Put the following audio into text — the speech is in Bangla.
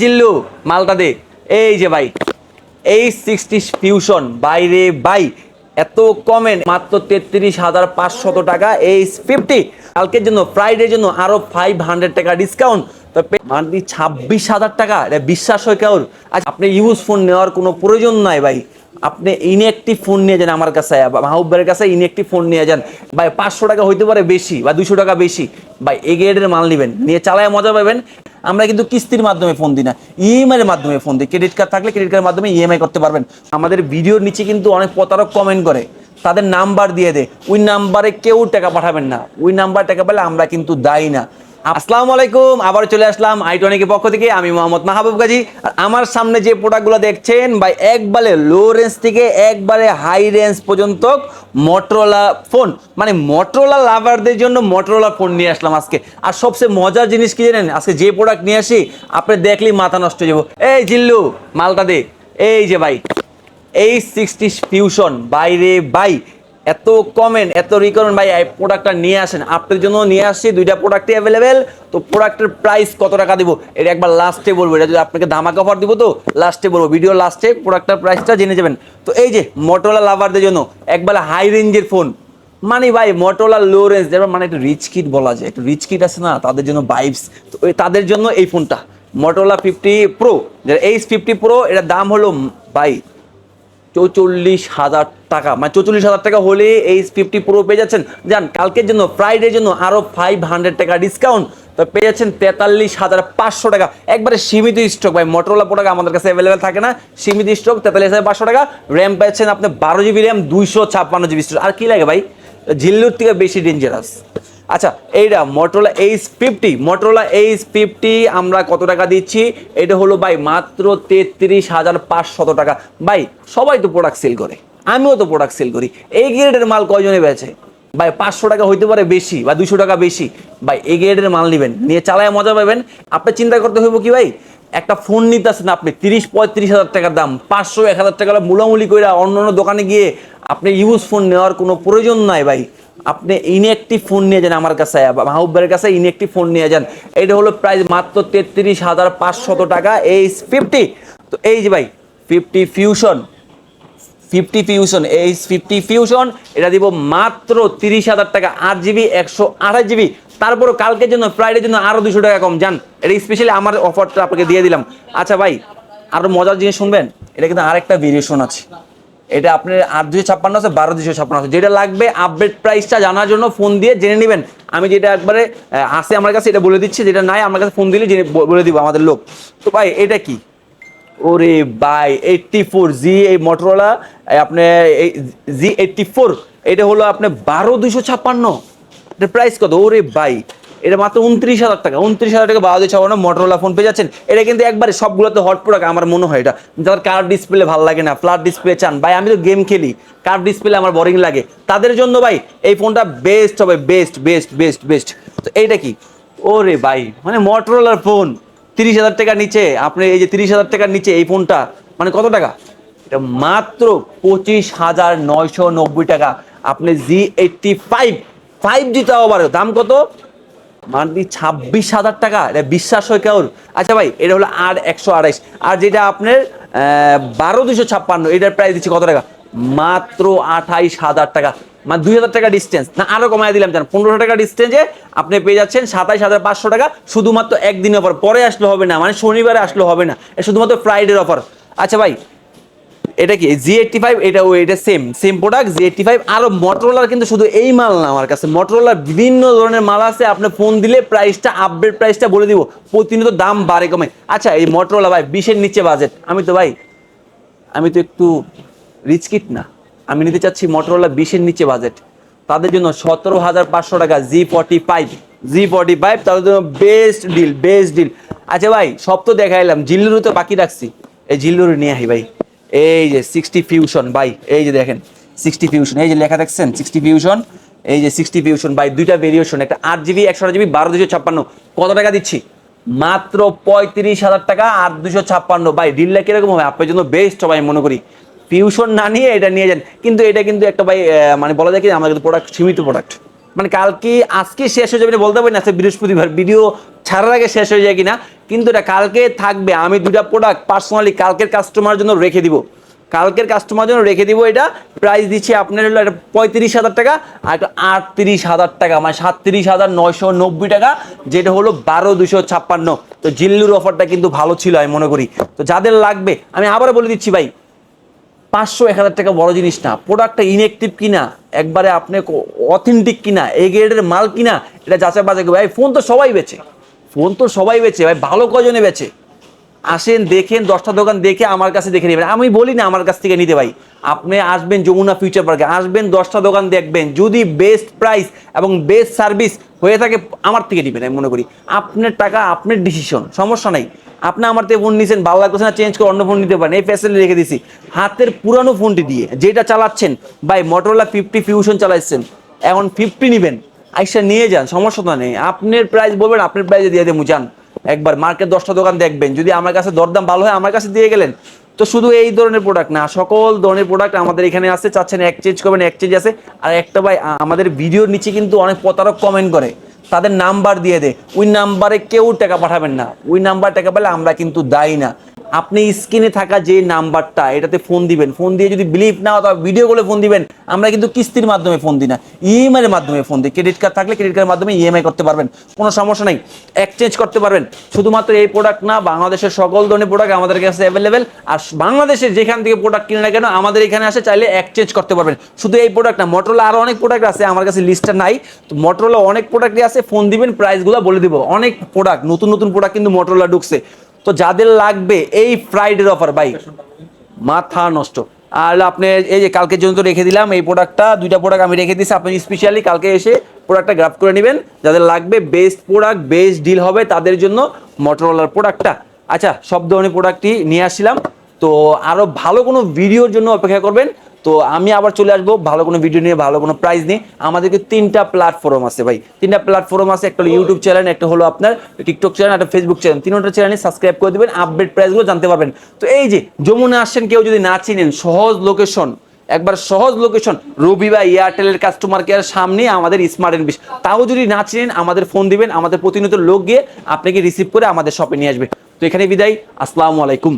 জিল্লু, মালটা দে। এই যে ভাই, এই সিক্সটি ফিউশন বাইরে বাই, এত কমেন্ট মাত্র তেত্রিশ হাজার পাঁচশত টাকা, এই ফিফটি কালকের জন্য ফ্রাইডের জন্য আরও ফাইভ হান্ড্রেড টাকা ডিসকাউন্ট মান্থলি ছাব্বিশ হাজার টাকা, এটা বিশ্বাস হয় কাউর আচ্ছা আপনি ইউজ ফোন নেওয়ার কোনো প্রয়োজন নাই ভাই। আপনি ইনএক্টিভ ফোন নিয়ে যান আমার কাছে মাহবুবের কাছে ইনএক্টিভ ফোন নিয়ে যান। ভাই, পাঁচশো টাকা হইতে পারে বেশি, বা দুশো টাকা বেশি। ভাই এ মাল নেবেন, নিয়ে চালায় মজা পাবেন। আমরা কিন্তু কিস্তির মাধ্যমে ফোন দিই না। ইএমআই এর মাধ্যমে ফোন দিই। ক্রেডিট কার্ড থাকলে ক্রেডিট কার্ডের মাধ্যমে ইএমআই করতে পারবেন। আমাদের ভিডিওর নিচে কিন্তু অনেক প্রতারক কমেন্ট করে। তাদের নাম্বার দিয়ে দেয়। ওই নাম্বারে কেউ টাকা পাঠাবেন না। ওই নাম্বার টাকা পেলে আমরা কিন্তু দায়ী না। আসসালামু আলাইকুম আবার চলে আসলাম আইটনিকের পক্ষ থেকে। আমি মোহাম্মদ মাহবুব গাজী। আর আমার সামনে যে প্রোডাক্টগুলো দেখছেন, ভাই, একবারে লো রেঞ্জ থেকে একবারে হাই রেঞ্জ পর্যন্ত মটোরোলা ফোন মানে মটোরোলা লাভারদের জন্য মটোরোলা ফোন নিয়ে আসলাম আজকে। আর সবচেয়ে মজার জিনিস কি জানেন? আজকে যে প্রোডাক্ট নিয়ে আসি, আপনি দেখলেই মাথা নষ্ট হয়ে যাব। এই জিল্লু, মালটা দে। এই যে ভাই, এই সিক্সটি ফিউশন বাইরে বাই এত কমেন্ট এত রিকমেন্ট ভাই, এই প্রোডাক্টটা নিয়ে আসেন। আপনার জন্য নিয়ে আসছি, দুইটা প্রোডাক্টই অ্যাভেলেবেল তো প্রোডাক্টের প্রাইস কত টাকা দিব? এটা একবার লাস্টে বলব। এটা যদি আপনাকে ধামাকা অফার দিব তো লাস্টে বলব। ভিডিও লাস্টে প্রোডাক্টের প্রাইসটা জেনে যাবেন। তো এই যে মোটোলা লাভারদের জন্য একবার হাই রেঞ্জের ফোন মানে ভাই মোটোলা লো রেঞ্জ যেমন মানে একটু রিচ কিট বলা যায়। একটু রিচ কিট আছে না, তাদের জন্য বাইবস তো তাদের জন্য এই ফোনটা Motorola fifty pro edge fifty pro এটার দাম হলো, ভাই, চৌচল্লিশ হাজার টাকা মানে চৌচল্লিশ হাজার টাকা হলে এই ফিফটি প্রো পেয়ে যাচ্ছেন। যান, কালকের জন্য ফ্রাইডের জন্য আরও ফাইভ হান্ড্রেড টাকা ডিসকাউন্ট তো পেয়ে যাচ্ছেন তেতাল্লিশ হাজার পাঁচশো টাকা। একবারে সীমিত স্টক ভাই মোটরোলা প্রোডাক্ট আমাদের কাছে অ্যাভেলেবেল থাকে না। সীমিত স্টক তেতাল্লিশ হাজার পাঁচশো টাকা। র্যাম পাচ্ছেন আপনি বারো জিবি র্যাম দুইশো ছাপ্পান্ন জিবি স্টোর আর কি লাগে, ভাই? জিল্লুর থেকে বেশি ডেঞ্জারাস আচ্ছা এইটা Motorola edge fifty Motorola edge fifty আমরা কত টাকা দিচ্ছি? এটা হলো, ভাই, মাত্র তেত্রিশ হাজার পাঁচশত টাকা। ভাই, সবাই তো প্রোডাক্ট সেল করে। আমিও তো প্রোডাক্ট সেল করি। এই গ্রেডের মাল কয়জনে বেচে? ভাই, পাঁচশো টাকা হইতে পারে বেশি বা দুশো টাকা বেশি। ভাই, এই গ্রেডের মাল নেবেন। নিয়ে চালায় মজা পাবেন। আপনি চিন্তা করতে হইব কি ভাই? একটা ফোন নিতে আসেন আপনি, তিরিশ, পঁয়ত্রিশ হাজার টাকার দাম। পাঁচশো, এক হাজার টাকা মূলামূলি করে অন্য অন্য দোকানে গিয়ে আপনি ইউজ ফোন নেওয়ার কোনো প্রয়োজন নাই ভাই। আপনি ইনএক্টিভ ফোন নিয়ে যান আমার কাছে, মাহবুবের কাছে ইনএক্টিভ ফোন নিয়ে যান। এটা হলো প্রাইস মাত্র তেত্রিশ হাজার পাঁচশত টাকা এই ফিফটি তো এই যে ভাই ফিফটি ফিউশন ফিফটি ফিউশন এই ফিফটি ফিউশন এটা দিব মাত্র তিরিশ হাজার টাকা, আট জিবি, একশো আঠাশ জিবি। তারপরও কালকের জন্য ফ্রাইডের জন্য আরও দুশো টাকা কম। যান এটা স্পেশালি আমার অফারটা আপনাকে দিয়ে দিলাম। আচ্ছা ভাই আরও মজার জিনিস শুনবেন? এটা কিন্তু আরেকটা ভেরিয়েশন আছে। এটা আপনার আট দুশো ছাপ্পান্ন আছে, বারো দুশো ছাপ্পান্ন আছে। যেটা লাগবে আপডেট প্রাইসটা জানার জন্য ফোন দিয়ে জেনে নেবেন। আমি যেটা একবারে আসে আমার কাছে, এটা বলে দিচ্ছি। যেটা নাই, আমার কাছে ফোন দিলে জেনে বলে দিব আমাদের লোক। তো ভাই, এটা কি? ওরে বাই এইটটি ফোর জি এই মোটরোলা আপনি জি এইটটি ফোর এটা হলো আপনার বারো দুশো ছাপ্পান্ন। এটা প্রাইস কত? ওরে বাই এটা মাত্র উনত্রিশ হাজার টাকা। উনত্রিশ হাজার টাকা বারো দুশো ছাপ্পান্ন মোটরোলা ফোন পেয়ে যাচ্ছেন। এটা কিন্তু একবারে সবগুলোতে হট প্রোডাক্ট আমার মনে হয় এটা। যাদের কার ডিসপ্লে ভালো লাগে না ফ্ল্যাট ডিসপ্লে চান। ভাই, আমি তো গেম খেলি। কার ডিসপ্লে আমার বোরিং লাগে। তাদের জন্য ভাই, এই ফোনটা বেস্ট হবে বেস্ট বেস্ট বেস্ট বেস্ট তো এইটা কি? ওরে ভাই মানে মোটরোলার ফোন তিরিশ হাজার টাকার নিচে, আপনি এই যে তিরিশ হাজার টাকার নিচে এই ফোনটা মানে কত টাকা? এটা মাত্র পঁচিশ হাজার নয়শো নব্বই টাকা। আপনি G eighty five five G তাও আবার দাম কত? মান্থলি ছাব্বিশ হাজার টাকা, এটা বিশ্বাস হয় কেউ আচ্ছা ভাই, এটা হলো আর একশো আড়াইশ। আর যেটা আপনার বারো দুশো ছাপ্পান্ন, এটার প্রাইস দিচ্ছি কত টাকা? মাত্র আঠাইশ হাজার টাকা। মানে দুই হাজার টাকা ডিস্টেন্স না, আরও কমায় দিলাম, জান, পনেরোশো টাকা ডিস্টেন্সে আপনি পেয়ে যাচ্ছেন সাতাইশ হাজার পাঁচশো টাকা, শুধুমাত্র একদিনের অফার পরে আসলে হবে না মানে শনিবারে আসলে হবে না। শুধুমাত্র ফ্রাইডের অফার আচ্ছা ভাই, এটা কি? জি এইটটি ফাইভ এটা ও, এটা same same product G eighty five আরও মটোরোলার কিন্তু শুধু এই মাল না আমার কাছে। মটোরোলার বিভিন্ন ধরনের মাল আছে, আপনি ফোন দিলে প্রাইসটা আপডেট প্রাইসটা বলে দিব। প্রতিনিয়ত দাম বাড়ে কমে। আচ্ছা এই মটোরোলা ভাই, বিশের নিচে বাজেট আমি তো ভাই, আমি তো একটু রিচ কিট না। আমি নিতে চাচ্ছি মটোরোলা বিশের নিচে বাজেট তাদের জন্য সতেরো হাজার পাঁচশো টাকা G forty five G forty five তাদের জন্য বেস্ট ডিল বেস্ট ডিল আচ্ছা ভাই, সব তো দেখাইলাম জিল্লুরু তো বাকি রাখছি। এই জিল্লুরু নিয়ে আহি ভাই। এই যে সিক্সটি ফিউশন ভাই, এই যে দেখেন সিক্সটি ফিউশন এই যে লেখা দেখছেন সিক্সটি ফিউশন এই যে সিক্সটি ফিউশন ভাই, দুইটা ভেরিয়েশন একটা আট জিবি একশো জিবি বারো দুশো ছাপ্পান্ন। কত টাকা দিচ্ছি? মাত্র পঁয়ত্রিশ হাজার টাকা আর দুশো ছাপ্পান্ন। ভাই ডিলটা কীরকম হবে? আপনার জন্য বেস্ট হবে আমি মনে করি। ফিউশন না নিয়ে এটা নিয়ে যান। কিন্তু এটা কিন্তু একটা ভাই মানে বলা যায় কি, আমাদের কিন্তু প্রোডাক্ট সীমিত প্রোডাক্ট মানে কালকে আজকে শেষ হয়ে যাবে বলতে পারি না বৃহস্পতিবার। ভিডিও ছাড়ার আগে শেষ হয়ে যায় কিনা, কিন্তু এটা কালকে থাকবে। আমি দুটা প্রোডাক্ট পার্সোনালি কালকের কাস্টমার জন্য রেখে দিব। কালকের কাস্টমার জন্য রেখে দিব এটা প্রাইস দিচ্ছি আপনার হলো একটা পঁয়ত্রিশ হাজার টাকা, আর একটা আটত্রিশ হাজার টাকা মানে সাতত্রিশ হাজার নয়শো নব্বই টাকা, যেটা হলো বারো দুশো ছাপ্পান্ন। তো জিল্লুর অফারটা কিন্তু ভালো ছিল আমি মনে করি। তো যাদের লাগবে, আমি আবারও বলে দিচ্ছি ভাই পাঁচশো এক হাজার টাকা বড় জিনিস না। প্রোডাক্টটা ইনএক্টিভ কিনা, একবারে আপনি অথেন্টিক কিনা এ গ্রেডের মাল কিনা, এটা যাচাই বাজাই ভাই ফোন তো সবাই বেছে ফোন তো সবাই বেছে ভাই, ভালো কজনে বেচে? আসেন, দেখেন, দশটা দোকান দেখে আমার কাছে দেখে নেবেন। আমি বলি না আমার কাছ থেকে নিতে ভাই। আপনি আসবেন যমুনা ফিউচার পার্কে আসবেন, দশটা দোকান দেখবেন। যদি বেস্ট প্রাইস এবং বেস্ট সার্ভিস হয়ে থাকে, আমার থেকে নেবেন, আমি মনে করি। আপনার টাকা, আপনার ডিসিশন সমস্যা নাই। আপনি আমার থেকে ফোন নিয়েছেন ভালো লাগতেছে না চেঞ্জ করে অন্য ফোন নিতে পারেন। এই ফ্যাসিলিটি রেখে দিছি। হাতের পুরানো ফোনটি দিয়ে যেটা চালাচ্ছেন, ভাই মোটরোলা ফিফটি ফিউশন চালাচ্ছেন এখন ফিফটি নেবেন। আইসা নিয়ে যান, সমস্যা তো নেই। আপনার প্রাইস বলবেন, আপনার প্রাইসে দিয়ে দেবো, যান। একবার মার্কেট দশটা দোকান দেখবেন। যদি আমার কাছে দরদাম ভালো হয়, আমার কাছে দিয়ে গেলেন। তো শুধু এই ধরনের প্রোডাক্ট না, সকল ধরনের প্রোডাক্ট আমাদের এখানে আছে, চাচ্ছেন এক্সচেঞ্জ করবেন এক্সচেঞ্জ আছে। আর একটা ভাই আমাদের ভিডিওর নিচে কিন্তু অনেক প্রতারক কমেন্ট করে। তাদের নাম্বার দিয়ে দেয় ওই নাম্বারে কেউ টাকা পাঠাবেন না। ওই নাম্বার টাকা পেলে আমরা কিন্তু দায়ী না। আপনি স্ক্রিনে থাকা যে নাম্বারটা, এটাতে ফোন দিবেন। ফোন দিয়ে যদি বিলিভ না অথবা ভিডিও কলে ফোন দিবেন, আমরা কিন্তু কিস্তির মাধ্যমে ফোন দিই না। ইএমআই এর মাধ্যমে ফোন দিই। ক্রেডিট কার্ড থাকলে ক্রেডিট কার্ডের মাধ্যমে ইএমআই করতে পারবেন। কোনো সমস্যা নেই। এক্সচেঞ্জ করতে পারবেন। শুধুমাত্র এই প্রোডাক্ট না, বাংলাদেশের সকল ধরনের প্রোডাক্ট আমাদের কাছে অ্যাভেলেবেল আর বাংলাদেশের যেখান থেকে প্রোডাক্ট কিনে না কেন, আমাদের এখানে আসে চাইলে এক্সচেঞ্জ করতে পারবেন। শুধু এই প্রোডাক্ট না মোটরোলা আরও অনেক প্রোডাক্ট আছে, আমার কাছে লিস্টটা নাই। তো মোটরোলা অনেক প্রোডাক্টই আছে, ফোন দিবেন প্রাইসগুলো বলে দিব। অনেক প্রোডাক্ট নতুন নতুন প্রোডাক্ট কিন্তু মোটরোলা ঢুকছে। তো যাদের লাগবে এই ফ্রাইডের অফার ভাই, মাথা নষ্ট। আর আপনি এই যে কালকের জন্য তো রেখে দিলাম, এই প্রোডাক্টটা দুইটা প্রোডাক্ট আমি রেখে দিচ্ছি আপনি স্পেশালি কালকে এসে প্রোডাক্টটা গ্রাফ করে নেবেন। যাদের লাগবে বেস্ট প্রোডাক্ট বেস্ট ডিল হবে তাদের জন্য মোটরোলার প্রোডাক্টটা আচ্ছা সব ধরনের প্রোডাক্টটি নিয়ে আসছিলাম। তো আরও ভালো কোনো ভিডিওর জন্য অপেক্ষা করবেন। তো আমি আবার চলে আসব ভালো কোনো ভিডিও নিয়ে ভালো কোনো প্রাইজ নিয়ে। আমাদেরকে তিনটা প্ল্যাটফর্ম আছে ভাই। তিনটা প্ল্যাটফর্ম আছে একটা হলো ইউটিউব চ্যানেল একটা হলো আপনার টিকটক চ্যানেল একটা ফেসবুক চ্যানেল তিনটা চ্যানেলে সাবস্ক্রাইব করে দেবেন আপডেট প্রাইসগুলো জানতে পারবেন। তো এই যে যমুনা আসছেন কেউ যদি না চিনেন সহজ লোকেশন একবার সহজ লোকেশন রবি বা এয়ারটেলের কাস্টমার কেয়ার সামনে আমাদের স্মার্ট এনবিস তাও যদি না চিনেন আমাদের ফোন দিবেন আমাদের প্রতিনিয়ত লোক গিয়ে আপনাকে রিসিভ করে আমাদের শপে নিয়ে আসবে। তো এখানে বিদায় আসসালামু আলাইকুম।